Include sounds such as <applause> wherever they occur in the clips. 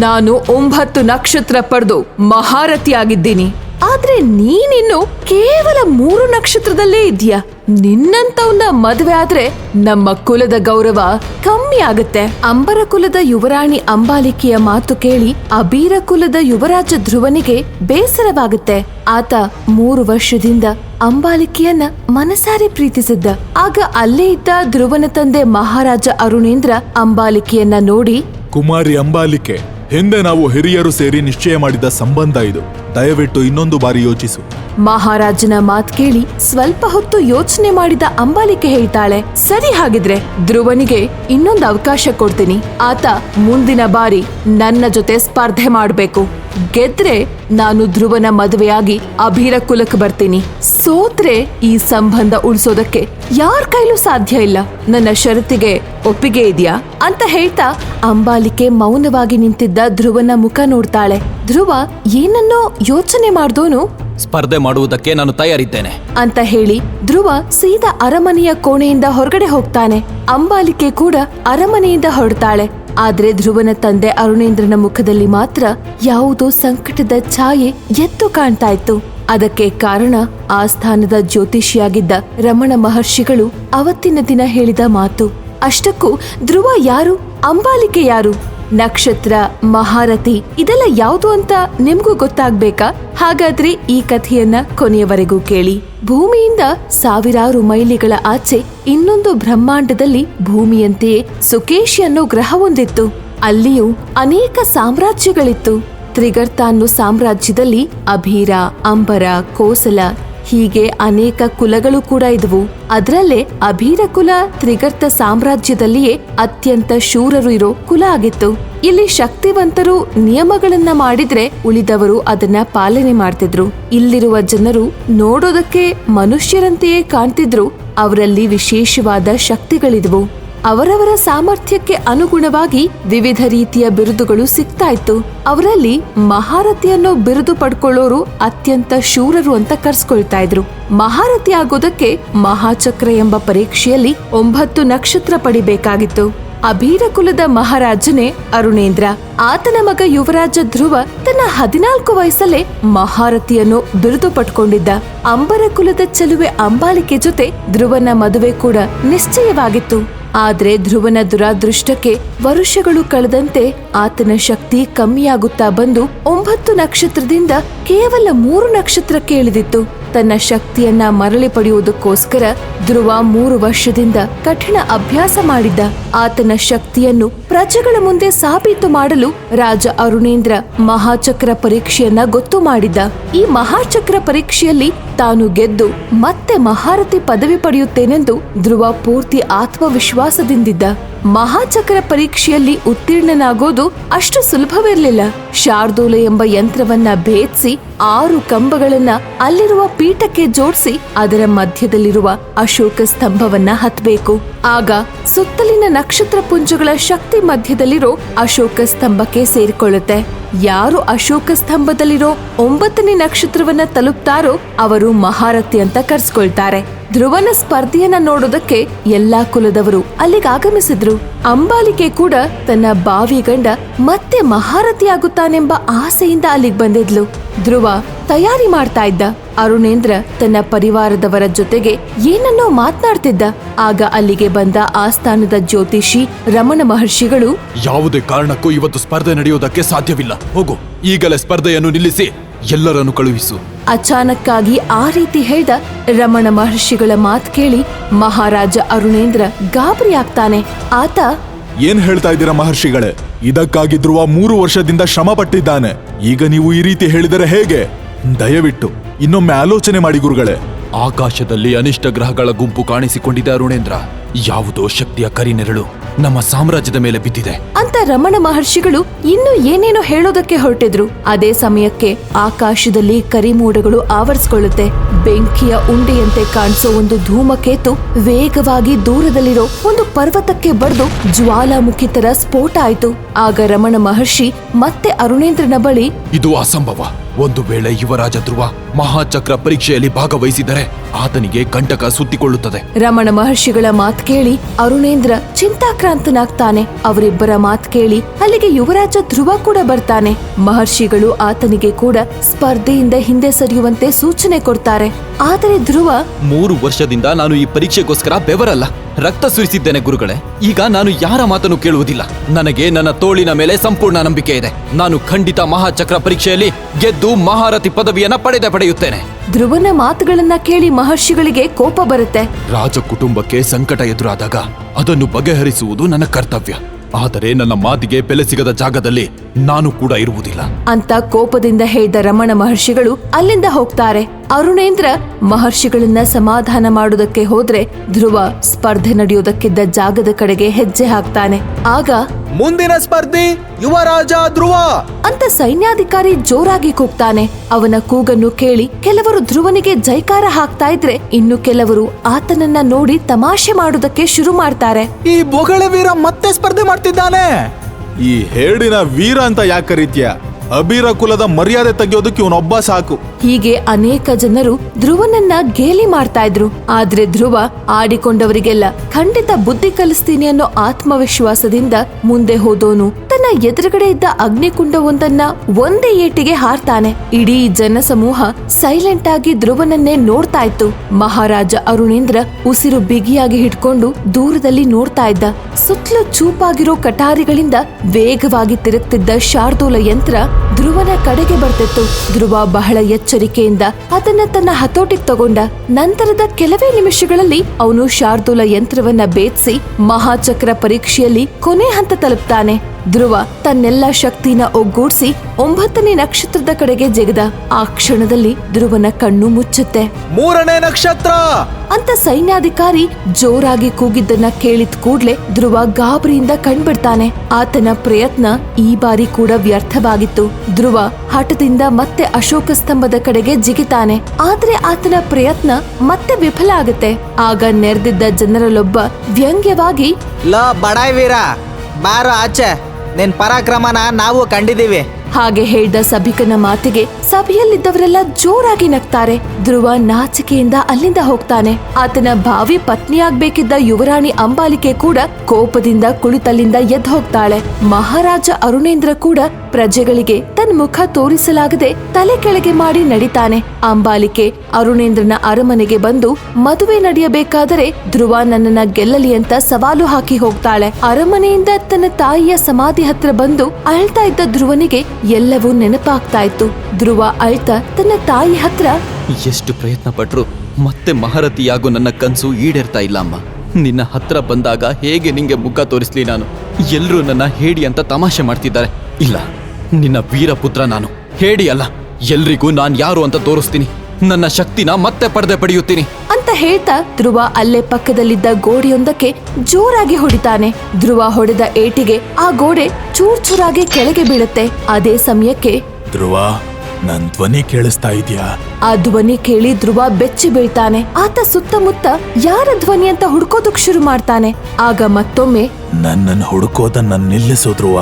ನಾನು ಒಂಬತ್ತು ನಕ್ಷತ್ರ ಪಡೆದು ಮಹಾರಥಿಯಾಗಿದ್ದೀನಿ. ಆದ್ರೆ ನೀನಿನ್ನು ಕೇವಲ ಮೂರು ನಕ್ಷತ್ರದಲ್ಲೇ ಇದೆಯಾ ನಿನ್ನಂತವನ್ನ ಮದುವೆ ಆದ್ರೆ ನಮ್ಮ ಕುಲದ ಗೌರವ ಕಮ್ಮಿ ಆಗುತ್ತೆ. ಅಂಬರ ಕುಲದ ಯುವರಾಣಿ ಅಂಬಾಲಿಕೆಯ ಮಾತು ಕೇಳಿ ಅಬೀರ ಕುಲದ ಯುವರಾಜ ಧ್ರುವನಿಗೆ ಬೇಸರವಾಗುತ್ತೆ. ಆತ ಮೂರು ವರ್ಷದಿಂದ ಅಂಬಾಲಿಕೆಯನ್ನ ಮನಸಾರಿ ಪ್ರೀತಿಸಿದ್ದ. ಆಗ ಅಲ್ಲೇ ಇದ್ದ ಧ್ರುವನ ತಂದೆ ಮಹಾರಾಜ ಅರುಣೇಂದ್ರ ಅಂಬಾಲಿಕೆಯನ್ನ ನೋಡಿ, ಕುಮಾರಿ ಅಂಬಾಲಿಕೆ ಹಿಂದೆ ನಾವು ಹಿರಿಯರು ಸೇರಿ ನಿಶ್ಚಯ ಮಾಡಿದ ಸಂಬಂಧ ಇದು. ದಯವಿಟ್ಟು ಇನ್ನೊಂದು ಬಾರಿ ಯೋಚಿಸು. ಮಹಾರಾಜನ ಮಾತ್ ಕೇಳಿ ಸ್ವಲ್ಪ ಹೊತ್ತು ಯೋಚನೆ ಮಾಡಿದ ಅಂಬಾಲಿಕೆ ಹೇಳ್ತಾಳೆ, ಸರಿ ಹಾಗಿದ್ರೆ ಧ್ರುವನಿಗೆ ಇನ್ನೊಂದು ಅವಕಾಶ ಕೊಡ್ತೀನಿ. ಆತ ಮುಂದಿನ ಬಾರಿ ನನ್ನ ಜೊತೆ ಸ್ಪರ್ಧೆ ಮಾಡಬೇಕು. ಗೆದ್ರೆ ನಾನು ಧ್ರುವನ ಮದುವೆಯಾಗಿ ಅಭೀರ ಕುಲಕ್ಕೆ ಬರ್ತೀನಿ. ಸೋತ್ರೆ ಈ ಸಂಬಂಧ ಉಳಿಸೋದಕ್ಕೆ ಯಾರ ಕೈಲೂ ಸಾಧ್ಯ ಇಲ್ಲ. ನನ್ನ ಷರತ್ತಿಗೆ ಒಪ್ಪಿಗೆ ಇದೆಯಾ? ಅಂತ ಹೇಳ್ತಾ ಅಂಬಾಲಿಕೆ ಮೌನವಾಗಿ ನಿಂತಿದ್ದ ಧ್ರುವನ ಮುಖ ನೋಡ್ತಾಳೆ. ಧ್ರುವ ಏನನ್ನೋ ಯೋಚನೆ ಮಾಡ್ದೋನು ಸ್ಪರ್ಧೆ ಮಾಡುವುದಕ್ಕೆ ನಾನು ತಯಾರಿದ್ದೇನೆ. ಅಂತ ಹೇಳಿ ಧ್ರುವ ಸೀದಾ ಅರಮನೆಯ ಕೋಣೆಯಿಂದ ಹೊರಗಡೆ ಹೋಗ್ತಾನೆ. ಅಂಬಾಲಿಕೆ ಕೂಡ ಅರಮನೆಯಿಂದ ಹೊರಡ್ತಾಳೆ. ಆದ್ರೆ ಧ್ರುವನ ತಂದೆ ಅರುಣೇಂದ್ರನ ಮುಖದಲ್ಲಿ ಮಾತ್ರ ಯಾವುದೋ ಸಂಕಟದ ಛಾಯೆ ಎದ್ದು ಕಾಣ್ತಾ ಇತ್ತು. ಅದಕ್ಕೆ ಕಾರಣ ಆ ಸ್ಥಾನದ ಜ್ಯೋತಿಷಿಯಾಗಿದ್ದ ರಮಣ ಮಹರ್ಷಿಗಳು ಅವತ್ತಿನ ದಿನ ಹೇಳಿದ ಮಾತು. ಅಷ್ಟಕ್ಕೂ ಧ್ರುವ ಯಾರು? ಅಂಬಾಲಿಕೆ ಯಾರು? ನಕ್ಷತ್ರ, ಮಹಾರಥಿ, ಇದೆಲ್ಲ ಯಾವುದು ಅಂತ ನಿಮ್ಗೂ ಗೊತ್ತಾಗ್ಬೇಕಾ? ಹಾಗಾದ್ರೆ ಈ ಕಥೆಯನ್ನ ಕೊನೆಯವರೆಗೂ ಕೇಳಿ. ಭೂಮಿಯಿಂದ ಸಾವಿರಾರು ಮೈಲಿಗಳ ಆಚೆ ಇನ್ನೊಂದು ಬ್ರಹ್ಮಾಂಡದಲ್ಲಿ ಭೂಮಿಯಂತೆಯೇ ಸುಕೇಶಿ ಅನ್ನೋ ಗ್ರಹವೊಂದಿತ್ತು ಅಲ್ಲಿಯೂ ಅನೇಕ ಸಾಮ್ರಾಜ್ಯಗಳಿತ್ತು. ತ್ರಿಗರ್ತ ಅನ್ನೋ ಸಾಮ್ರಾಜ್ಯದಲ್ಲಿ ಅಭೀರ, ಅಂಬರ, ಕೋಸಲ ಹೀಗೆ ಅನೇಕ ಕುಲಗಳು ಕೂಡ ಇದ್ವು. ಅದರಲ್ಲೇ ಅಭೀರ ಕುಲ ತ್ರಿಗರ್ತ ಸಾಮ್ರಾಜ್ಯದಲ್ಲಿಯೇ ಅತ್ಯಂತ ಶೂರರು ಇರೋ ಕುಲ ಆಗಿತ್ತು. ಇಲ್ಲಿ ಶಕ್ತಿವಂತರು ನಿಯಮಗಳನ್ನ ಮಾಡಿದ್ರೆ ಉಳಿದವರು ಅದನ್ನ ಪಾಲನೆ ಮಾಡ್ತಿದ್ರು. ಇಲ್ಲಿರುವ ಜನರು ನೋಡೋದಕ್ಕೆ ಮನುಷ್ಯರಂತೆಯೇ ಕಾಣ್ತಿದ್ರು. ಅವರಲ್ಲಿ ವಿಶೇಷವಾದ ಶಕ್ತಿಗಳಿದ್ವು. ಅವರವರ ಸಾಮರ್ಥ್ಯಕ್ಕೆ ಅನುಗುಣವಾಗಿ ವಿವಿಧ ರೀತಿಯ ಬಿರುದುಗಳು ಸಿಗ್ತಾ ಇತ್ತು ಅವರಲ್ಲಿ ಮಹಾರಥಿ ಅನ್ನೋ ಬಿರುದು ಪಡ್ಕೊಳ್ಳೋರು ಅತ್ಯಂತ ಶೂರರು ಅಂತ ಕರ್ಸ್ಕೊಳ್ತಾ ಇದ್ರು ಮಹಾರಥಿ ಆಗೋದಕ್ಕೆ ಮಹಾಚಕ್ರ ಎಂಬ ಪರೀಕ್ಷೆಯಲ್ಲಿ ಒಂಬತ್ತು ನಕ್ಷತ್ರ ಪಡಿಬೇಕಾಗಿತ್ತು. ಅಭೀರ ಕುಲದ ಮಹಾರಾಜನೇ ಅರುಣೇಂದ್ರ. ಆತನ ಮಗ ಯುವರಾಜ ಧ್ರುವ ತನ್ನ ಹದಿನಾಲ್ಕು ವಯಸ್ಸಲ್ಲೇ ಮಹಾರಥಿಯನ್ನು ಬಿರುದು ಪಟ್ಕೊಂಡಿದ್ದ ಅಂಬರ ಕುಲದ ಚೆಲುವೆ ಅಂಬಾಲಿಕೆ ಜೊತೆ ಧ್ರುವನ ಮದುವೆ ಕೂಡ ನಿಶ್ಚಯವಾಗಿತ್ತು. ಆದ್ರೆ ಧ್ರುವನ ದುರಾದೃಷ್ಟಕ್ಕೆ ವರುಷಗಳು ಕಳೆದಂತೆ ಆತನ ಶಕ್ತಿ ಕಮ್ಮಿಯಾಗುತ್ತಾ ಬಂದು ಒಂಬತ್ತು ನಕ್ಷತ್ರದಿಂದ ಕೇವಲ ಮೂರು ನಕ್ಷತ್ರಕ್ಕೆ ಇಳಿದಿತ್ತು. ತನ್ನ ಶಕ್ತಿಯನ್ನ ಮರಳಿ ಪಡೆಯುವುದಕ್ಕೋಸ್ಕರ ಧ್ರುವ ಮೂರು ವರ್ಷದಿಂದ ಕಠಿಣ ಅಭ್ಯಾಸ ಮಾಡಿದ್ದ. ಆತನ ಶಕ್ತಿಯನ್ನು ಪ್ರಜೆಗಳ ಮುಂದೆ ಸಾಬೀತು ಮಾಡಲು ರಾಜ ಅರುಣೇಂದ್ರ ಮಹಾಚಕ್ರ ಪರೀಕ್ಷೆಯನ್ನ ಗೊತ್ತು ಮಾಡಿದ್ದ. ಈ ಮಹಾಚಕ್ರ ಪರೀಕ್ಷೆಯಲ್ಲಿ ತಾನು ಗೆದ್ದು ಮತ್ತೆ ಮಹಾರಥಿ ಪದವಿ ಪಡೆಯುತ್ತೇನೆಂದು ಧ್ರುವ ಪೂರ್ತಿ ಆತ್ಮವಿಶ್ವಾಸದಿಂದಿದ್ದ. ಮಹಾಚಕ್ರ ಪರೀಕ್ಷೆಯಲ್ಲಿ ಉತ್ತೀರ್ಣನಾಗೋದು ಅಷ್ಟು ಸುಲಭವಿರಲಿಲ್ಲ. ಶಾರ್ದೂಲ ಎಂಬ ಯಂತ್ರವನ್ನ ಭೇದಿಸಿ ಆರು ಕಂಬಗಳನ್ನ ಅಲ್ಲಿರುವ ಪೀಠಕ್ಕೆ ಜೋಡಿಸಿ ಅದರ ಮಧ್ಯದಲ್ಲಿರುವ ಅಶೋಕ ಸ್ತಂಭವನ್ನ ಹತ್ತಬೇಕು ಆಗ ಸುತ್ತಲಿನ ನಕ್ಷತ್ರ ಪುಂಜಗಳ ಶಕ್ತಿ ಮಧ್ಯದಲ್ಲಿರೋ ಅಶೋಕ ಸ್ತಂಭಕ್ಕೆ ಸೇರಿಕೊಳ್ಳುತ್ತೆ. ಯಾರು ಅಶೋಕ ಸ್ತಂಭದಲ್ಲಿರೋ ಒಂಬತ್ತನೇ ನಕ್ಷತ್ರವನ್ನ ತಲುಪ್ತಾರೋ ಅವರು ಮಹಾರಥಿ ಅಂತ ಕರ್ಸ್ಕೊಳ್ತಾರೆ. ಧ್ರುವನ ಸ್ಪರ್ಧೆಯನ್ನ ನೋಡೋದಕ್ಕೆ ಎಲ್ಲಾ ಕುಲದವರು ಅಲ್ಲಿಗೆ ಆಗಮಿಸಿದ್ರು. ಅಂಬಾಲಿಕೆ ಕೂಡ ತನ್ನ ಬಾವಿ ಗಂಡ ಮತ್ತೆ ಮಹಾರಥಿಯಾಗುತ್ತಾನೆಂಬ ಆಸೆಯಿಂದ ಅಲ್ಲಿಗೆ ಬಂದಿದ್ಲು. ಧ್ರುವ ತಯಾರಿ ಮಾಡ್ತಾ ಇದ್ದ. ಅರುಣೇಂದ್ರ ತನ್ನ ಪರಿವಾರದವರ ಜೊತೆಗೆ ಏನನ್ನೋ ಮಾತನಾಡ್ತಿದ್ದ. ಆಗ ಅಲ್ಲಿಗೆ ಬಂದ ಆಸ್ಥಾನದ ಜ್ಯೋತಿಷಿ, ರಮಣ ಮಹರ್ಷಿಗಳು, ಯಾವುದೇ ಕಾರಣಕ್ಕೂ ಇವತ್ತು ಸ್ಪರ್ಧೆ ನಡೆಯುವುದಕ್ಕೆ ಸಾಧ್ಯವಿಲ್ಲ. ಹೋಗು, ಈಗಲೇ ಸ್ಪರ್ಧೆಯನ್ನು ನಿಲ್ಲಿಸಿ. ಎಲ್ಲರನ್ನು ಕಳುಹಿಸು. ಅಚಾನಕ್ಕಾಗಿ ಆ ರೀತಿ ಹೇಳಿದ ರಮಣ ಮಹರ್ಷಿಗಳ ಮಾತು ಕೇಳಿ ಮಹಾರಾಜ ಅರುಣೇಂದ್ರ ಗಾಬರಿ ಆಗ್ತಾನೆ. ಆತ ಏನ್ ಹೇಳ್ತಾ ಇದ್ದೀರಾ ಮಹರ್ಷಿಗಳೇ? ಇದಕ್ಕಾಗಿ ಧ್ರುವ ಮೂರು ವರ್ಷದಿಂದ ಶ್ರಮ ಪಟ್ಟಿದ್ದಾನೆ. ಈಗ ನೀವು ಈ ರೀತಿ ಹೇಳಿದರೆ ಹೇಗೆ? ದಯವಿಟ್ಟು ಇನ್ನೊಮ್ಮೆ ಆಲೋಚನೆ ಮಾಡಿ ಗುರುಗಳೇ. ಆಕಾಶದಲ್ಲಿ ಅನಿಷ್ಟ ಗ್ರಹಗಳ ಗುಂಪು ಕಾಣಿಸಿಕೊಂಡಿದೆ ಅರುಣೇಂದ್ರ. ಯಾವುದೋ ಶಕ್ತಿಯ ಕರಿನೆರಳು? ನಮ್ಮ ಸಾಮ್ರಾಜ್ಯದ ಮೇಲೆ ಬಿದ್ದಿದೆ. ಅಂತ ರಮಣ ಮಹರ್ಷಿಗಳು ಇನ್ನು ಏನೇನೋ ಹೇಳೋದಕ್ಕೆ ಹೊರಟಿದ್ರು. ಅದೇ ಸಮಯಕ್ಕೆ ಆಕಾಶದಲ್ಲಿ ಕರಿಮೋಡಗಳು ಆವರಿಸಿಕೊಳ್ಳುತ್ತೆ. ಬೆಂಕಿಯ ಉಂಡೆಯಂತೆ ಕಾಣಿಸೋ ಒಂದು ಧೂಮಕೇತು ವೇಗವಾಗಿ ದೂರದಲ್ಲಿರೋ ಒಂದು ಪರ್ವತಕ್ಕೆ ಬಡ್ದು ಜ್ವಾಲಾಮುಖಿ ತರ ಸ್ಫೋಟ ಆಯ್ತು. ಆಗ ರಮಣ ಮಹರ್ಷಿ ಮತ್ತೆ ಅರುಣೇಂದ್ರನ ಬಳಿ ಇದು ಅಸಂಭವ. ಒಂದು ವೇಳೆ ಯುವರಾಜ ಧ್ರುವ ಮಹಾಚಕ್ರ ಪರೀಕ್ಷೆಯಲ್ಲಿ ಭಾಗವಹಿಸಿದರೆ ಆತನಿಗೆ ಕಂಟಕ ಸುತ್ತಿಕೊಳ್ಳುತ್ತದೆ. ರಮಣ ಮಹರ್ಷಿಗಳ ಮಾತ್ ಕೇಳಿ ಅರುಣೇಂದ್ರ ಚಿಂತಾಕ್ರಾಂತನಾಗ್ತಾನೆ. ಅವರಿಬ್ಬರ ಮಾತ್ ಕೇಳಿ ಅಲ್ಲಿಗೆ ಯುವರಾಜ ಧ್ರುವ ಕೂಡ ಬರ್ತಾನೆ. ಮಹರ್ಷಿಗಳು ಆತನಿಗೆ ಕೂಡ ಸ್ಪರ್ಧೆಯಿಂದ ಹಿಂದೆ ಸರಿಯುವಂತೆ ಸೂಚನೆ ಕೊಡ್ತಾರೆ. ಆದರೆ ಧ್ರುವ ಮೂರು ವರ್ಷದಿಂದ ನಾನು ಈ ಪರೀಕ್ಷೆಗೋಸ್ಕರ ಬೆವರಲ್ಲ. ರಕ್ತ ಸುರಿಸಿದ್ದೇನೆ ಗುರುಗಳೇ. ಈಗ ನಾನು ಯಾರ ಮಾತನ್ನು ಕೇಳುವುದಿಲ್ಲ. ನನಗೆ ನನ್ನ ತೋಳಿನ ಮೇಲೆ ಸಂಪೂರ್ಣ ನಂಬಿಕೆ ಇದೆ. ನಾನು ಖಂಡಿತ ಮಹಾಚಕ್ರ ಪರೀಕ್ಷೆಯಲ್ಲಿ ಗೆದ್ದು ಮಹಾರಥಿ ಪದವಿಯನ್ನ ಪಡೆದ ಪಡೆಯುತ್ತೇನೆ. ಧ್ರುವನ ಮಾತುಗಳನ್ನ ಕೇಳಿ ಮಹರ್ಷಿಗಳಿಗೆ ಕೋಪ ಬರುತ್ತೆ. ರಾಜ ಕುಟುಂಬಕ್ಕೆ ಸಂಕಟ ಎದುರಾದಾಗ ಅದನ್ನು ಬಗೆಹರಿಸುವುದು ನನ್ನ ಕರ್ತವ್ಯ. ಆದರೆ ನನ್ನ ಮಾತಿಗೆ ಬೆಲೆ ಸಿಗದ ಜಾಗದಲ್ಲಿ ನಾನು ಕೂಡ ಇರುವುದಿಲ್ಲ. ಅಂತ ಕೋಪದಿಂದ ಹೇಳಿದ ರಮಣ ಮಹರ್ಷಿಗಳು ಅಲ್ಲಿಂದ ಹೋಗ್ತಾರೆ. ಅರುಣೇಂದ್ರ ಮಹರ್ಷಿಗಳನ್ನ ಸಮಾಧಾನ ಮಾಡುವುದಕ್ಕೆ ಹೋದ್ರೆ ಧ್ರುವ ಸ್ಪರ್ಧೆ ನಡೆಯೋದಕ್ಕಿದ್ದ ಜಾಗದ ಕಡೆಗೆ ಹೆಜ್ಜೆ ಹಾಕ್ತಾನೆ. ಆಗ ಮುಂದಿನ ಸ್ಪರ್ಧಿ ಯುವರಾಜ ಧ್ರುವ. ಅಂತ ಸೈನ್ಯಾಧಿಕಾರಿ ಜೋರಾಗಿ ಕೂಗ್ತಾನೆ. ಅವನ ಕೂಗನ್ನು ಕೇಳಿ ಕೆಲವರು ಧ್ರುವನಿಗೆ ಜೈಕಾರ ಹಾಕ್ತಾ ಇದ್ರೆ ಇನ್ನು ಕೆಲವರು ಆತನನ್ನ ನೋಡಿ ತಮಾಷೆ ಮಾಡುವುದಕ್ಕೆ ಶುರು ಮಾಡ್ತಾರೆ. ಈ ಬೊಗಳ ವೀರ ಮತ್ತೆ ಸ್ಪರ್ಧೆ ಮಾಡ್ತಿದ್ದಾನೆ. ಈ ಹೇಡಿನ ವೀರ ಅಂತ ಯಾಕೆ ಕರೀತ್ಯ? ಅಬೀರ ಕುಲದ ಮರ್ಯಾದೆ ತೆಗೆಯೋದಕ್ಕೆ ಇವನೊಬ್ಬ ಸಾಕು. ಹೀಗೆ ಅನೇಕ ಜನರು ಧ್ರುವನನ್ನ ಗೇಲಿ ಮಾಡ್ತಾ ಇದ್ರು. ಆದ್ರೆ ಧ್ರುವ ಆಡಿಕೊಂಡವರಿಗೆಲ್ಲ, ಖಂಡಿತ ಬುದ್ಧಿ ಕಲಿಸ್ತೀನಿ ಅನ್ನೋ ಆತ್ಮವಿಶ್ವಾಸದಿಂದ ಮುಂದೆ ಹೋದೋನು ತನ್ನ ಎದುರುಗಡೆ ಇದ್ದ ಅಗ್ನಿಕುಂಡವೊಂದನ್ನ ಒಂದೇ ಏಟಿಗೆ ಹಾರ್ತಾನೆ. ಇಡೀ ಜನಸಮೂಹ ಸೈಲೆಂಟ್ ಆಗಿ ಧ್ರುವನನ್ನೇ ನೋಡ್ತಾ ಇತ್ತು. ಮಹಾರಾಜ ಅರುಣೇಂದ್ರ ಉಸಿರು ಬಿಗಿಯಾಗಿ ಹಿಡ್ಕೊಂಡು ದೂರದಲ್ಲಿ ನೋಡ್ತಾ ಇದ್ದ. ಸುತ್ತಲೂ ಚೂಪಾಗಿರೋ ಕಟಾರಿಗಳಿಂದ ವೇಗವಾಗಿ ತಿರುಗ್ತಿದ್ದ ಶಾರ್ದೂಲ ಯಂತ್ರ ಧ್ರುವನ ಕಡೆಗೆ ಬರ್ತಿತ್ತು. ಧ್ರುವ ಬಹಳ ಎಚ್ಚರಿಕೆಯಿಂದ ಅದನ್ನ ತನ್ನ ಹತೋಟಿಗೆ ತಗೊಂಡ ನಂತರದ ಕೆಲವೇ ನಿಮಿಷಗಳಲ್ಲಿ ಅವನು ಶಾರ್ದೂಲ ಯಂತ್ರವನ್ನ ಬೇಧಿಸಿ ಮಹಾಚಕ್ರ ಪರೀಕ್ಷೆಯಲ್ಲಿ ಕೊನೆ ಹಂತ ತಲುಪ್ತಾನೆ. ಧ್ರುವ ತನ್ನೆಲ್ಲ ಶಕ್ತಿನ ಒಗ್ಗೂಡಿಸಿ ಒಂಬತ್ತನೇ ನಕ್ಷತ್ರದ ಕಡೆಗೆ ಜಗದ. ಆ ಕ್ಷಣದಲ್ಲಿ ಧ್ರುವನ ಕಣ್ಣು ಮುಚ್ಚುತ್ತೆ. ಮೂರನೇ ನಕ್ಷತ್ರ! ಅಂತ ಸೈನ್ಯಾಧಿಕಾರಿ ಜೋರಾಗಿ ಕೂಗಿದ್ದನ್ನ ಕೇಳಿದ ಕೂಡ್ಲೆ ಧ್ರುವ ಗಾಬರಿಯಿಂದ ಕಣ್ಬಿಡ್ತಾನೆ. ಆತನ ಪ್ರಯತ್ನ ಈ ಬಾರಿ ಕೂಡ ವ್ಯರ್ಥವಾಗಿತ್ತು. ಧ್ರುವ ಹಠದಿಂದ ಮತ್ತೆ ಅಶೋಕ ಸ್ತಂಭದ ಕಡೆಗೆ ಜಿಗಿತಾನೆ. ಆದ್ರೆ ಆತನ ಪ್ರಯತ್ನ ಮತ್ತೆ ವಿಫಲ ಆಗುತ್ತೆ. ಆಗ ನೆರೆದಿದ್ದ ಜನರಲ್ಲೊಬ್ಬ ವ್ಯಂಗ್ಯವಾಗಿ, ಲ ಬಡಾಯ್ ವೀರ, ಬಾರೋ ಆಚೆ. ನಿನ್ ಪರಾಕ್ರಮನ ನಾವು ಕಂಡಿದೀವಿ ಹಾಗೆ ಹೇಳಿದ ಸಭಿಕನ ಮಾತಿಗೆ ಸಭೆಯಲ್ಲಿದ್ದವರೆಲ್ಲ ಜೋರಾಗಿ ನಗ್ತಾರೆ. ಧ್ರುವ ನಾಚಿಕೆಯಿಂದ ಅಲ್ಲಿಂದ ಹೋಗ್ತಾನೆ. ಆತನ ಭಾವಿ ಪತ್ನಿಯಾಗ್ಬೇಕಿದ್ದ ಯುವರಾಣಿ ಅಂಬಾಲಿಕೆ ಕೂಡ ಕೋಪದಿಂದ ಕುಳಿತಲ್ಲಿಂದ ಎದ್ದು ಹೋಗ್ತಾಳೆ. ಮಹಾರಾಜ ಅರುಣೇಂದ್ರ ಕೂಡ ಪ್ರಜೆಗಳಿಗೆ ತನ್ನ ಮುಖ ತೋರಿಸಲಾಗದೆ ತಲೆ ಕೆಳಗೆ ಮಾಡಿ ನಡಿತಾನೆ. ಅಂಬಾಲಿಕೆ ಅರುಣೇಂದ್ರನ ಅರಮನೆಗೆ ಬಂದು ಮದುವೆ ನಡೆಯಬೇಕಾದರೆ ಧ್ರುವ ನನ್ನನ್ನ ಗೆಲ್ಲಲಿ ಅಂತ ಸವಾಲು ಹಾಕಿ ಹೋಗ್ತಾಳೆ. ಅರಮನೆಯಿಂದ ತನ್ನ ತಾಯಿಯ ಸಮಾಧಿ ಹತ್ರ ಬಂದು ಅಳ್ತಾ ಇದ್ದ ಧ್ರುವನಿಗೆ ಎಲ್ಲವೂ ನೆನಪಾಗ್ತಾ ಇತ್ತು ಧ್ರುವ, ಅಳ್ತಾ, ತನ್ನ ತಾಯಿ ಹತ್ರ. ಎಷ್ಟು ಪ್ರಯತ್ನ ಪಟ್ರು, ಮತ್ತೆ ಮಹಾರಥಿಯಾಗೋ ನನ್ನ ಕನ್ಸು ಈಡೇರ್ತಾ ಇಲ್ಲ ಅಮ್ಮ. ನಿನ್ನ ಹತ್ರ ಬಂದಾಗ ಹೇಗೆ ನಿಂಗೆ ಮುಖ ತೋರಿಸ್ಲಿ ನಾನು? ಎಲ್ಲರೂ ನನ್ನ ಹೇಡಿ ಅಂತ ತಮಾಷೆ ಮಾಡ್ತಿದ್ದಾರೆ. ಇಲ್ಲ, ನಿನ್ನ ವೀರಪುತ್ರ ನಾನು. ಹೇಡಿ ಅಲ್ಲ, ಎಲ್ರಿಗೂ ನಾನು ಯಾರು ಅಂತ ತೋರಿಸ್ತೀನಿ. ನನ್ನ ಶಕ್ತಿನ ಮತ್ತೆ ಪಡೆದೆ ಪಡೆಯುತ್ತೀನಿ. ಹೇಳ್ತಾ ಧ್ರುವ ಅಲ್ಲೇ ಪಕ್ಕದಲ್ಲಿದ್ದ ಗೋಡೆಯೊಂದಕ್ಕೆ ಜೋರಾಗಿ ಹೊಡಿತಾನೆ. ಧ್ರುವ ಹೊಡೆದ ಏಟಿಗೆ ಆ ಗೋಡೆ ಚೂರ್ ಚೂರಾಗಿ ಕೆಳಗೆ ಬೀಳುತ್ತೆ. ಅದೇ ಸಮಯಕ್ಕೆ ಧ್ರುವ ನನ್ ಧ್ವನಿ ಕೇಳಿಸ್ತಾ ಇದೆಯಾ? ಆ ಧ್ವನಿ ಕೇಳಿ ಧ್ರುವ ಬೆಚ್ಚಿ ಬೀಳ್ತಾನೆ. ಆತ ಸುತ್ತಮುತ್ತ ಯಾರ ಧ್ವನಿ ಅಂತ ಹುಡ್ಕೋದಕ್ ಶುರು ಮಾಡ್ತಾನೆ. ಆಗ ಮತ್ತೊಮ್ಮೆ ನನ್ನನ್ನು ಹುಡುಕೋದನ್ನ ನಿಲ್ಲಿಸೋ ಧ್ರುವ.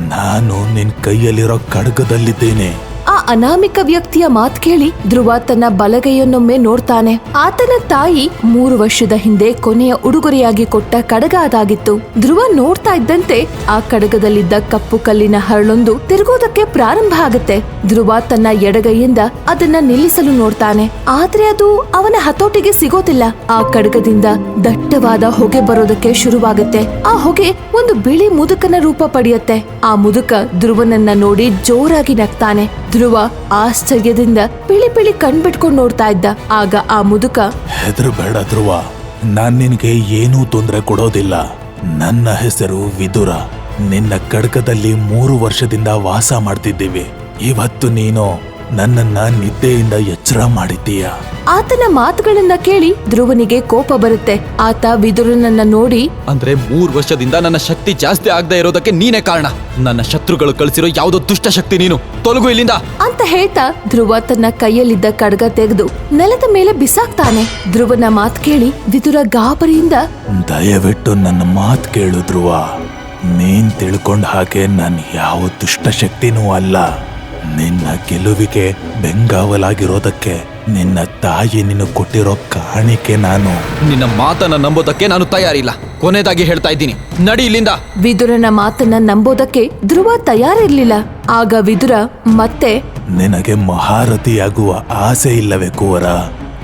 ನಾನು ನಿನ್ ಕೈಯಲ್ಲಿರೋ ಖಡ್ಗದಲ್ಲಿದ್ದೇನೆ ಆ ಅನಾಮಿಕ ವ್ಯಕ್ತಿಯ ಮಾತ್ ಕೇಳಿ ಧ್ರುವ ತನ್ನ ಬಲಗೈಯನ್ನೊಮ್ಮೆ ನೋಡ್ತಾನೆ. ಆತನ ತಾಯಿ ಮೂರು ವರ್ಷದ ಹಿಂದೆ ಕೊನೆಯ ಉಡುಗೊರೆಯಾಗಿ ಕೊಟ್ಟ ಕಡಗ ಅದಾಗಿತ್ತು. ಧ್ರುವ ನೋಡ್ತಾ ಇದ್ದಂತೆ ಆ ಕಡಗದಲ್ಲಿದ್ದ ಕಪ್ಪು ಕಲ್ಲಿನ ಹರಳೊಂದು ತಿರುಗೋದಕ್ಕೆ ಪ್ರಾರಂಭ ಆಗುತ್ತೆ. ಧ್ರುವ ತನ್ನ ಎಡಗೈಯಿಂದ ಅದನ್ನ ನಿಲ್ಲಿಸಲು ನೋಡ್ತಾನೆ. ಆದ್ರೆ ಅದು ಅವನ ಹತೋಟಿಗೆ ಸಿಗೋದಿಲ್ಲ. ಆ ಕಡಗದಿಂದ ದಟ್ಟವಾದ ಹೊಗೆ ಬರೋದಕ್ಕೆ ಶುರುವಾಗುತ್ತೆ. ಆ ಹೊಗೆ ಒಂದು ಬಿಳಿ ಮುದುಕನ ರೂಪ ಪಡೆಯುತ್ತೆ. ಆ ಮುದುಕ ಧ್ರುವನನ್ನ ನೋಡಿ ಜೋರಾಗಿ ನಗ್ತಾನೆ. ಧ್ರುವ ಆಶ್ಚರ್ಯದಿಂದ ಪಿಳಿ ಪಿಳಿ ಕಣ್ಬಿಟ್ಕೊಂಡು ನೋಡ್ತಾ ಇದ್ದ. ಆಗ ಆ ಮುದುಕ, ಹೆದರಬೇಡ ಧ್ರುವ, ನಾನ್ ನಿನಗೆ ಏನೂ ತೊಂದರೆ ಕೊಡೋದಿಲ್ಲ. ನನ್ನ ಹೆಸರು ವಿದುರ. ನಿನ್ನ ಕಡಕದಲ್ಲಿ ಮೂರು ವರ್ಷದಿಂದ ವಾಸ ಮಾಡ್ತಿದ್ದೀವಿ. ಇವತ್ತು ನೀನು ನನ್ನನ್ನ ನಿದ್ದೆಯಿಂದ ಎಚ್ಚರ ಮಾಡಿದ್ದೀಯ? ಆತನ ಮಾತುಗಳನ್ನ ಕೇಳಿ ಧ್ರುವನಿಗೆ ಕೋಪ ಬರುತ್ತೆ. ಆತ ವಿದುರನನ್ನ ನೋಡಿ ಅಂದ್ರೆ ಮೂರ್ ವರ್ಷದಿಂದ ನನ್ನ ಶಕ್ತಿ ಜಾಸ್ತಿ ಆಗದೆ ಇರೋದಕ್ಕೆ ನೀನೇ ಕಾರಣ. ನನ್ನ ಶತ್ರುಗಳು ಕಳಿಸಿರೋ ಯಾವುದೋ ದುಷ್ಟ ಶಕ್ತಿ ನೀನು. ತೊಲಗು ಇಲ್ಲಿಂದ. ಅಂತ ಹೇಳ್ತಾ ಧ್ರುವ ತನ್ನ ಕೈಯಲ್ಲಿದ್ದ ಕಡ್ಗ ತೆಗೆದು ನೆಲದ ಮೇಲೆ ಬಿಸಾಕ್ತಾನೆ. ಧ್ರುವನ ಮಾತು ಕೇಳಿ ವಿದುರ ಗಾಬರಿಯಿಂದ ದಯವಿಟ್ಟು ನನ್ನ ಮಾತು ಕೇಳು ಧ್ರುವ. ನೀನ್ ತಿಳ್ಕೊಂಡ್ ಹಾಗೆ ನಾನು ಯಾವ ದುಷ್ಟ ಶಕ್ತಿನೂ ಅಲ್ಲ. ನಿನ್ನ ಗೆಲುವಿಗೆ ಬೆಂಗಾವಲಾಗಿರೋದಕ್ಕೆ ನಿನ್ನ ತಾಯಿ ನಿನ್ನ ಕೊಟ್ಟಿರೋ ಕಾಣಿಕೆ ನಾನು. ನಿನ್ನ ಮಾತನ್ನ ನಂಬೋದಕ್ಕೆ ನಾನು ತಯಾರಿಲ್ಲ. ಕೊನೆದಾಗಿ ಹೇಳ್ತಾ ಇದ್ದೀನಿ. ನಡಿ ಇಲ್ಲಿಂದ. ವಿದುರನ ಮಾತನ್ನ ನಂಬೋದಕ್ಕೆ ಧ್ರುವ ತಯಾರಿರ್ಲಿಲ್ಲ. ಆಗ ವಿದುರ ಮತ್ತೆ? ನಿನಗೆ ಮಹಾರಥಿಯಾಗುವ ಆಸೆ ಇಲ್ಲವೇ ಕುವರ?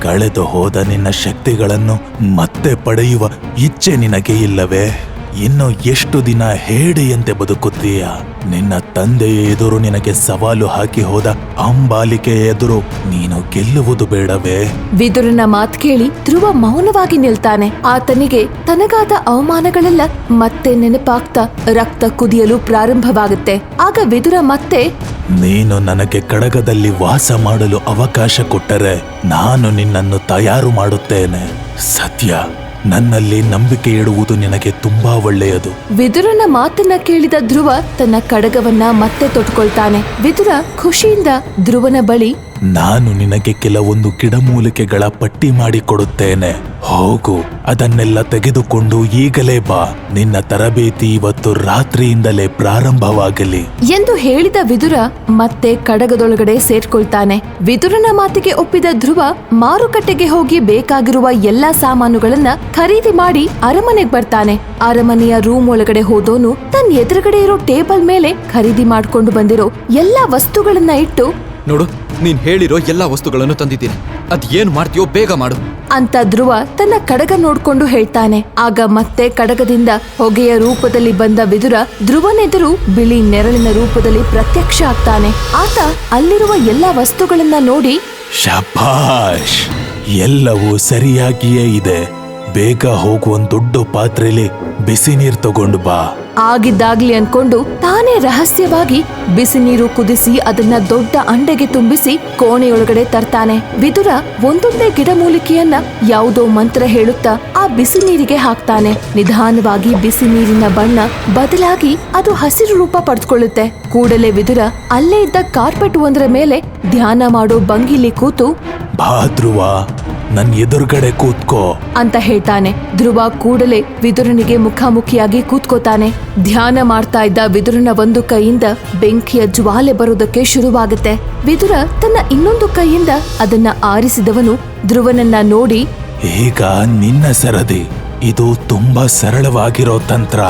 ಕಳೆದು ಹೋದ ನಿನ್ನ ಶಕ್ತಿಗಳನ್ನು ಮತ್ತೆ ಪಡೆಯುವ ಇಚ್ಛೆ ನಿನಗೆ ಇಲ್ಲವೇ? ಇನ್ನು ಎಷ್ಟು ದಿನ ಹೇಡೆಯಂತೆ ಬದುಕುತ್ತೀಯ? ನಿನ್ನ ತಂದೆಯ ಎದುರು ನಿನಗೆ ಸವಾಲು ಹಾಕಿ ಹೋದ ಅಂಬಾಲಿಕೆಯ ಎದುರು ನೀನು ಗೆಲ್ಲುವುದು ಬೇಡವೇ? ವಿದುರನ ಮಾತ್ ಕೇಳಿ ಧ್ರುವ ಮೌನವಾಗಿ ನಿಲ್ತಾನೆ. ಆತನಿಗೆ ತನಗಾದ ಅವಮಾನಗಳೆಲ್ಲ ಮತ್ತೆ ನೆನಪಾಗ್ತಾ ರಕ್ತ ಕುದಿಯಲು ಪ್ರಾರಂಭವಾಗುತ್ತೆ. ಆಗ ವಿದುರ ಮತ್ತೆ ನೀನು ನನಗೆ ಕಡಗದಲ್ಲಿ ವಾಸ ಮಾಡಲು ಅವಕಾಶ ಕೊಟ್ಟರೆ ನಾನು ನಿನ್ನನ್ನು ತಯಾರು ಮಾಡುತ್ತೇನೆ. ಸತ್ಯ. ನನ್ನಲ್ಲಿ ನಂಬಿಕೆ ಇಡುವುದು ನಿನಗೆ ತುಂಬಾ ಒಳ್ಳೆಯದು. ವಿದುರನ ಮಾತನ್ನ ಕೇಳಿದ ಧ್ರುವ ತನ್ನ ಕಡಗವನ್ನ ಮತ್ತೆ ತೊಟ್ಕೊಳ್ತಾನೆ. ವಿದುರ ಖುಷಿಯಿಂದ ಧ್ರುವನ ಬಳಿ ನಾನು ನಿನಗೆ ಕೆಲವೊಂದು ಗಿಡಮೂಲಿಕೆಗಳ ಪಟ್ಟಿ ಮಾಡಿಕೊಡುತ್ತೇನೆ. ಹೋಗು, ಅದನ್ನೆಲ್ಲ ತೆಗೆದುಕೊಂಡು ಈಗಲೇ ಬಾ. ನಿನ್ನ ತರಬೇತಿ ಇವತ್ತು ರಾತ್ರಿಯಿಂದಲೇ ಪ್ರಾರಂಭವಾಗಲಿ. ಎಂದು ಹೇಳಿದ ವಿದುರ ಮತ್ತೆ ಕಡಗದೊಳಗಡೆ ಸೇರ್ಕೊಳ್ತಾನೆ. ವಿದುರನ ಮಾತಿಗೆ ಒಪ್ಪಿದ ಧ್ರುವ ಮಾರುಕಟ್ಟೆಗೆ ಹೋಗಿ ಬೇಕಾಗಿರುವ ಎಲ್ಲಾ ಸಾಮಾನುಗಳನ್ನ ಖರೀದಿ ಮಾಡಿ ಅರಮನೆಗೆ ಬರ್ತಾನೆ. ಅರಮನೆಯ ರೂಮ್ ಒಳಗಡೆ ಹೋದೋನು ತನ್ನ ಎದುರುಗಡೆ ಇರೋ ಟೇಬಲ್ ಮೇಲೆ ಖರೀದಿ ಮಾಡ್ಕೊಂಡು ಬಂದಿರೋ ಎಲ್ಲಾ ವಸ್ತುಗಳನ್ನ ಇಟ್ಟು ನೋಡು ನೀನ್ ಹೇಳಿರೋ ಎಲ್ಲಾ ವಸ್ತುಗಳನ್ನು ತಂದಿದ್ದೀನಿ. ಅದ್ ಏನ್ ಮಾಡ್ತೀಯೋ ಬೇಗ ಮಾಡು. ಅಂತ ಧ್ರುವ ತನ್ನ ಕಡಗ ನೋಡ್ಕೊಂಡು ಹೇಳ್ತಾನೆ. ಆಗ ಮತ್ತೆ ಕಡಗದಿಂದ ಹೊಗೆಯ ರೂಪದಲ್ಲಿ ಬಂದ ವಿದುರ ಧ್ರುವನೆದುರು ಬಿಳಿ ನೆರಳಿನ ರೂಪದಲ್ಲಿ ಪ್ರತ್ಯಕ್ಷ ಆಗ್ತಾನೆ. ಆತ ಅಲ್ಲಿರುವ ಎಲ್ಲಾ ವಸ್ತುಗಳನ್ನ ನೋಡಿ ಶಭಾಷ್ ಎಲ್ಲವೂ ಸರಿಯಾಗಿಯೇ ಇದೆ. ಬೇಗ ಹೋಗುವ ದೊಡ್ಡ ಪಾತ್ರೆಲಿ ಬಿಸಿ ನೀರ್ ತಗೊಂಡು ಬಾ. ಆಗಿದ್ದಾಗ್ಲಿ ಅನ್ಕೊಂಡು ತಾನೇ ರಹಸ್ಯವಾಗಿ ಬಿಸಿ ನೀರು ಕುದಿಸಿ ಅದನ್ನ ದೊಡ್ಡ ಅಂಡೆಗೆ ತುಂಬಿಸಿ ಕೋಣೆಯೊಳಗಡೆ ತರ್ತಾನೆ. ವಿದುರ ಒಂದೊಂದೇ ಗಿಡಮೂಲಿಕೆಯನ್ನ ಯಾವುದೋ ಮಂತ್ರ ಹೇಳುತ್ತಾ ಆ ಬಿಸಿ ನೀರಿಗೆ ಹಾಕ್ತಾನೆ. ನಿಧಾನವಾಗಿ ಬಿಸಿ ನೀರಿನ ಬಣ್ಣ ಬದಲಾಗಿ ಅದು ಹಸಿರು ರೂಪ ಪಡೆದುಕೊಳ್ಳುತ್ತೆ ಕೂಡಲೇ ವಿದುರ ಅಲ್ಲೇ ಇದ್ದ ಕಾರ್ಪೆಟ್ ಒಂದರ ಮೇಲೆ ಧ್ಯಾನ ಮಾಡೋ ಬಂಗಿಲಿ ಕೂತು ಬಾ ಧ್ರುವ. ನನ್ ಎದುರುಗಡೆ ಕೂತ್ಕೋ. ಅಂತ ಹೇಳ್ತಾನೆ. ಧ್ರುವ ಕೂಡಲೇ ವಿದುರನಿಗೆ ಮುಖಾಮುಖಿಯಾಗಿ ಕೂತ್ಕೋತಾನೆ. ಧ್ಯಾನ ಮಾಡ್ತಾ ಇದ್ದ ವಿದುರನ ಒಂದು ಕೈಯಿಂದ ಬೆಂಕಿಯ ಜ್ವಾಲೆ ಬರೋದಕ್ಕೆ ಶುರುವಾಗುತ್ತೆ. ವಿದುರ ತನ್ನ ಇನ್ನೊಂದು ಕೈಯಿಂದ ಅದನ್ನ ಆರಿಸಿದವನು ಧ್ರುವನನ್ನ ನೋಡಿ ಈಗ ನಿನ್ನ ಸರದಿ. ಇದು ತುಂಬಾ ಸರಳವಾಗಿರೋ ತಂತ್ರ.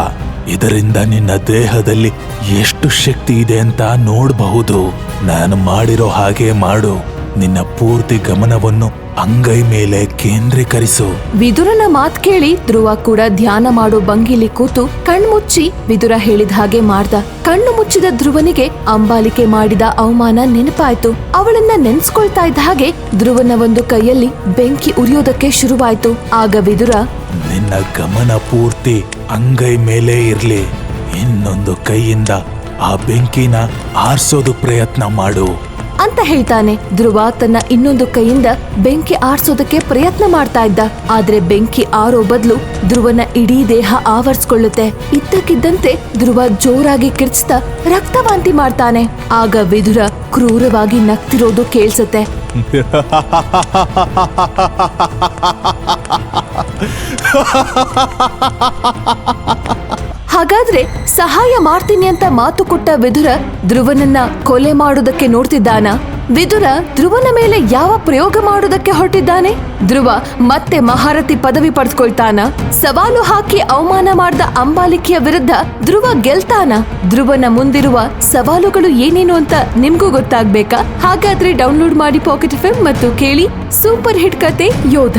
ಇದರಿಂದ ನಿನ್ನ ದೇಹದಲ್ಲಿ ಎಷ್ಟು ಶಕ್ತಿ ಇದೆ ಅಂತ ನೋಡಬಹುದು. ನಾನು ಮಾಡಿರೋ ಹಾಗೆ ಮಾಡು. ನಿನ್ನ ಪೂರ್ತಿ ಗಮನವನ್ನು ಅಂಗೈ ಮೇಲೆ ಕೇಂದ್ರೀಕರಿಸು. ವಿದುರನ ಮಾತ್ ಕೇಳಿ ಧ್ರುವ ಕೂಡ ಧ್ಯಾನ ಮಾಡೋ ಬಂಗಿಲಿ ಕೂತು ಕಣ್ಮುಚ್ಚಿ ವಿದುರ ಹೇಳಿದ ಹಾಗೆ ಮಾಡ್ದ. ಕಣ್ಣು ಮುಚ್ಚಿದ ಧ್ರುವನಿಗೆ ಅಂಬಾಲಿಕೆ ಮಾಡಿದ ಅವಮಾನ ನೆನಪಾಯ್ತು. ಅವಳನ್ನ ನೆನ್ಸ್ಕೊಳ್ತಾ ಇದ್ದ ಹಾಗೆ ಧ್ರುವನ ಒಂದು ಕೈಯಲ್ಲಿ ಬೆಂಕಿ ಉರಿಯೋದಕ್ಕೆ ಶುರುವಾಯ್ತು. ಆಗ ವಿದುರ ನಿನ್ನ ಗಮನ ಪೂರ್ತಿ ಅಂಗೈ ಮೇಲೆ ಇರ್ಲಿ. ಇನ್ನೊಂದು ಕೈಯಿಂದ ಆ ಬೆಂಕಿನ ಆರ್ಸೋದು ಪ್ರಯತ್ನ ಮಾಡು. ಅಂತ ಹೇಳ್ತಾನೆ. ಧ್ರುವ ತನ್ನ ಇನ್ನೊಂದು ಕೈಯಿಂದ ಬೆಂಕಿ ಆರ್ಸೋದಕ್ಕೆ ಪ್ರಯತ್ನ ಮಾಡ್ತಾ ಇದ್ದ. ಆದ್ರೆ ಬೆಂಕಿ ಆರೋ ಬದಲು ಧ್ರುವನ ಇಡೀ ದೇಹ ಆವರಿಸ್ಕೊಳ್ಳುತ್ತೆ. ಇದ್ದಕ್ಕಿದ್ದಂತೆ ಧ್ರುವ ಜೋರಾಗಿ ಕಿರ್ಚ್ತಾ ರಕ್ತವಾಂತಿ ಮಾಡ್ತಾನೆ. ಆಗ ವಿಧುರ ಕ್ರೂರವಾಗಿ ನಗ್ತಿರೋದು ಕೇಳ್ಸತ್ತೆ. <laughs> ಹಾಗಾದ್ರೆ ಸಹಾಯ ಮಾಡ್ತೀನಿ ಅಂತ ಮಾತು ಕೊಟ್ಟ ವಿದುರ ಧ್ರುವನನ್ನ ಕೊಲೆ ಮಾಡೋದಕ್ಕೆ ನೋಡ್ತಿದ್ದಾನ? ವಿದುರ ಧ್ರುವನ ಮೇಲೆ ಯಾವ ಪ್ರಯೋಗ ಮಾಡೋದಕ್ಕೆ ಹೊರಟಿದ್ದಾನೆ? ಧ್ರುವ ಮತ್ತೆ ಮಹಾರಥಿ ಪದವಿ ಪಡೆದುಕೊಳ್ತಾನ ಸವಾಲು ಹಾಕಿ ಅವಮಾನ ಮಾಡಿದ ಅಂಬಾಲಿಕೆಯ ವಿರುದ್ಧ ಧ್ರುವ ಗೆಲ್ತಾನ? ಧ್ರುವನ ಮುಂದಿರುವ ಸವಾಲುಗಳು ಏನೇನು ಅಂತ ನಿಮ್ಗೂ ಗೊತ್ತಾಗ್ಬೇಕಾ? ಹಾಗಾದ್ರೆ ಡೌನ್ಲೋಡ್ ಮಾಡಿ ಪಾಕೆಟ್ ಫಿಲ್ಮ್ ಮತ್ತು ಕೇಳಿ ಸೂಪರ್ ಹಿಟ್ ಕತೆ ಯೋಧ.